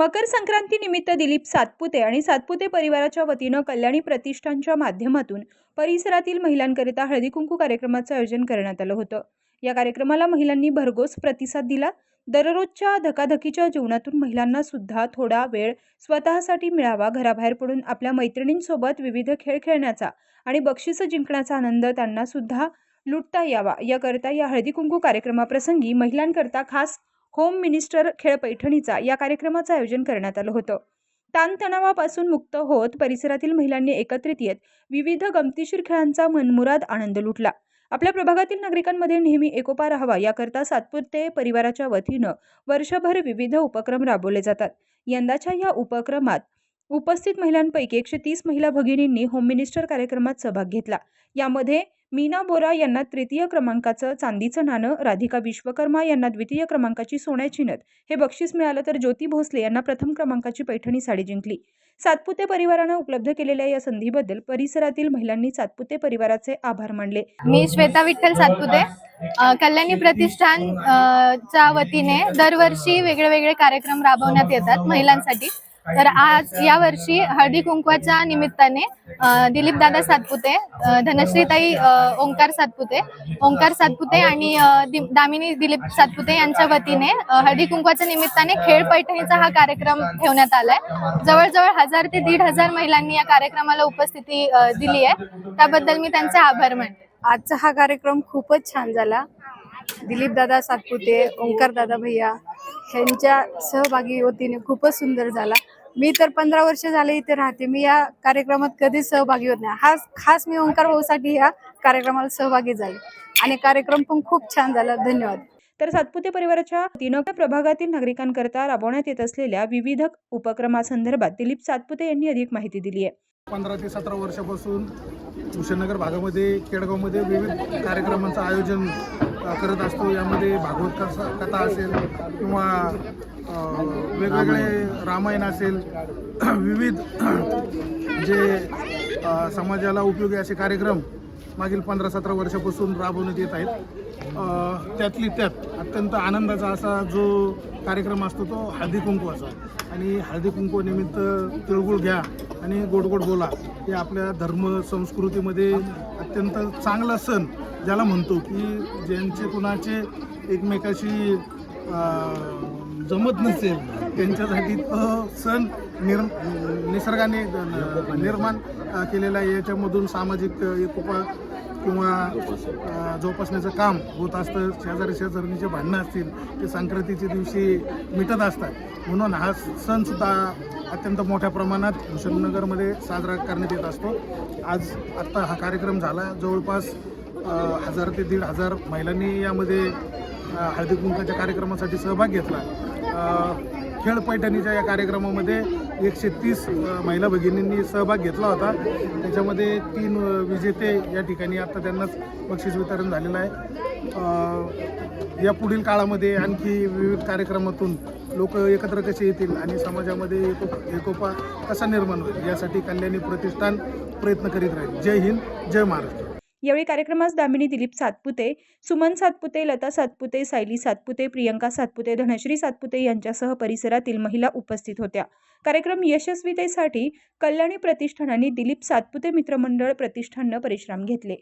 मकर संक्रांती निमित्त दिलीप सातपुते आणि सातपुते परिवाराच्या वतीनं कल्याणी प्रतिष्ठानच्या माध्यमातून परिसरातील महिलांकरिता हळदी कुंकू कार्यक्रमाचं आयोजन करण्यात आलं होतं. या कार्यक्रमाला महिलांनी भरघोस प्रतिसाद दिला. दररोजच्या धकाधकीच्या जीवनातून महिलांना सुद्धा थोडा वेळ स्वतःसाठी मिळावा घराबाहेर पडून आपल्या मैत्रिणींसोबत विविध खेळ खेळण्याचा आणि बक्षिसं जिंकण्याचा आनंद त्यांना सुद्धा लुटता यावा. याकरता या हळदी कुंकू कार्यक्रमाप्रसंगी महिलांकरता खास होम मिनिस्टर खेळ पैठणीचा या कार्यक्रमाचं आयोजन करण्यात आलं होतं. ताणतणावापासून मुक्त होत परिसरातील महिलांनी एकत्रित येत विविध गमतीशीर खेळांचा मनमुराद आनंद लुटला. आपल्या प्रभागातील नागरिकांमध्ये नेहमी एकोपा राहावा याकरता सातपुते परिवाराच्या वतीनं वर्षभर विविध उपक्रम राबवले जातात. यंदाच्या या उपक्रमात उपस्थित महिलांपैकी एकशे तीस महिला भगिनींनी होम मिनिस्टर कार्यक्रमात सहभाग घेतला. यामध्ये मीना बोरा यांना तृतीय क्रमांकाचं चांदीचं नाणं राधिका विश्वकर्मा यांना द्वितीय क्रमांकाची सोन्याची नथ हे बक्षीस मिळालं तर ज्योती भोसले यांना प्रथम क्रमांकाची पैठणी साडी जिंकली. सातपुते परिवारानं उपलब्ध केलेल्या या संधीबद्दल परिसरातील महिलांनी सातपुते परिवाराचे आभार मानले. मी श्वेता विठ्ठल सातपुते. कल्याणी प्रतिष्ठान च्या वतीने दरवर्षी वेगळे वेगळे कार्यक्रम राबवण्यात येतात महिलांसाठी. तर आज या वर्षी हळदी कुंकवाच्या निमित्ताने दिलीपदादा दिलीप दादा सातपुते धनश्रीताई ओंकार सातपुते ओंकार सातपुते आणि दामिनी दिलीप सातपुते यांच्या वतीने हळदी कुंकवाच्या निमित्ताने खेळ पैठणीचा हा कार्यक्रम ठेवण्यात आलाय. जवळजवळ हजार ते दीड हजार महिलांनी या कार्यक्रमाला उपस्थिती दिली आहे. त्याबद्दल मी त्यांचे आभार मानते. आजचा हा कार्यक्रम खूपच छान झाला. दिलीप दादा सातपुते ओंकार दादा भैया यांच्या सहभागी वतीने खूपच सुंदर झाला. मी तर पंधरा वर्ष झाले इथे राहते. मी या कार्यक्रमात कधीच सहभागी होत नाही. हा खास मी ओंकार भाऊसाठी या कार्यक्रमाला सहभागी झाले. आणि कार्यक्रम पण खूप छान झाला. धन्यवाद. तर सातपुते परिवाराच्या वतीनं प्रभागातील नागरिकांकरता राबवण्यात येत असलेल्या विविध उपक्रमासंदर्भात दिलीप सातपुते यांनी अधिक माहिती दिली आहे. पंधरा ते सतरा वर्षापासून भूषणनगर भागामध्ये केडगावमध्ये विविध कार्यक्रमांचं आयोजन करत असतो. यामध्ये भागवत कथा कथा असेल किंवा वेगवेगळे रामायण असेल विविध जे समाजाला उपयोगी असे कार्यक्रम मागील पंधरा सतरा वर्षापासून राबवण्यात येत आहेत. त्यातली त्यात अत्यंत आनंदाचा असा जो कार्यक्रम असतो तो हळदी कुंकवाचा. आणि हळदी कुंकू निमित्त तिळगुळ घ्या आणि गोड गोड बोला. हे आपल्या धर्म संस्कृतीमध्ये अत्यंत चांगला सण ज्याला म्हणतो की ज्यांचे कुणाचे एकमेकाशी जमत नसेल त्यांच्यासाठी तो सण निर निसर्गाने निर्माण केलेला आहे. याच्यामधून सामाजिक एकोपा किंवा जोपासण्याचं काम होत असतं. शेजारी शेजारणीचे भांडणं असतील ते संक्रांतीच्या दिवशी मिटत असतात. म्हणून हा सणसुद्धा अत्यंत मोठ्या प्रमाणात हुशंगनगरमध्ये साजरा करण्यात येत असतो. आज आत्ता हा कार्यक्रम झाला. जवळपास हजार ते दीड हजार महिलांनी यामध्ये हळदी कुंकाच्या कार्यक्रमासाठी सहभाग घेतला. खेळ पैठणीच्या या कार्यक्रमामध्ये एकशे तीस महिला भगिनींनी सहभाग घेतला होता. त्याच्यामध्ये तीन विजेते या ठिकाणी आता त्यांनाच बक्षीस वितरण झालेलं आहे. या पुढील काळामध्ये आणखी विविध कार्यक्रमातून लोक एकत्र कसे येतील आणि समाजामध्ये एकोप एकोपा कसा निर्माण होईल यासाठी कल्याणी प्रतिष्ठान प्रयत्न करीत राहील. जय हिंद जय महाराष्ट्र. यावेळी कार्यक्रमास दामिनी दिलीप सातपुते सुमन सातपुते लता सातपुते सायली सातपुते प्रियंका सातपुते धनश्री सातपुते यांच्यासह परिसरातील महिला उपस्थित होत्या. कार्यक्रम यशस्वीतेसाठी कल्याणी प्रतिष्ठानाने दिलीप सातपुते मित्रमंडळ प्रतिष्ठाननं परिश्रम घेतले.